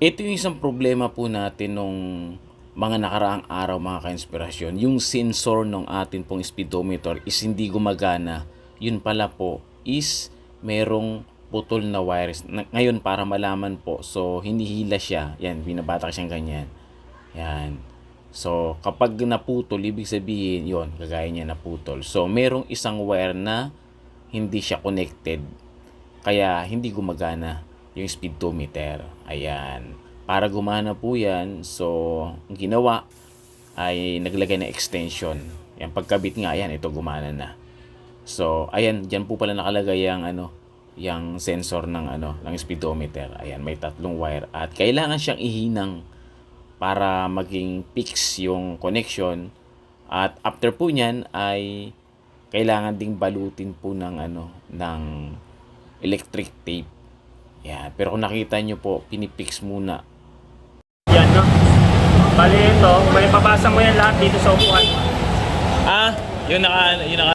Ito yung isang problema po natin nung mga nakaraang araw mga ka-inspirasyon. Yung sensor ng atin pong speedometer is hindi gumagana. Yun pala po is merong putol na wires. Ngayon para malaman po, so hinihila siya. Yan, binabata siyang ganyan. Yan. So, kapag naputol, ibig sabihin, yon kagaya niya naputol. So, merong isang wire na hindi siya connected. Kaya, hindi gumagana yung speedometer. Ayan. Para gumana po yan, so, ang ginawa ay naglagay ng extension. Yan, pagkabit nga, ayan, ito gumana na. So, ayan, diyan po pala nakalagay yung ano, yung sensor ng ano, ng speedometer. Ayan, may tatlong wire at kailangan siyang ihinang para maging fix yung connection. At after po niyan ay kailangan ding balutin po ng ano ng electric tape. Yan. Pero kung nakita nyo po, pinipix muna. Yan, no? Bali ito, may babasa mo yan lahat dito sa upuan. Ah, yun naka, yun naka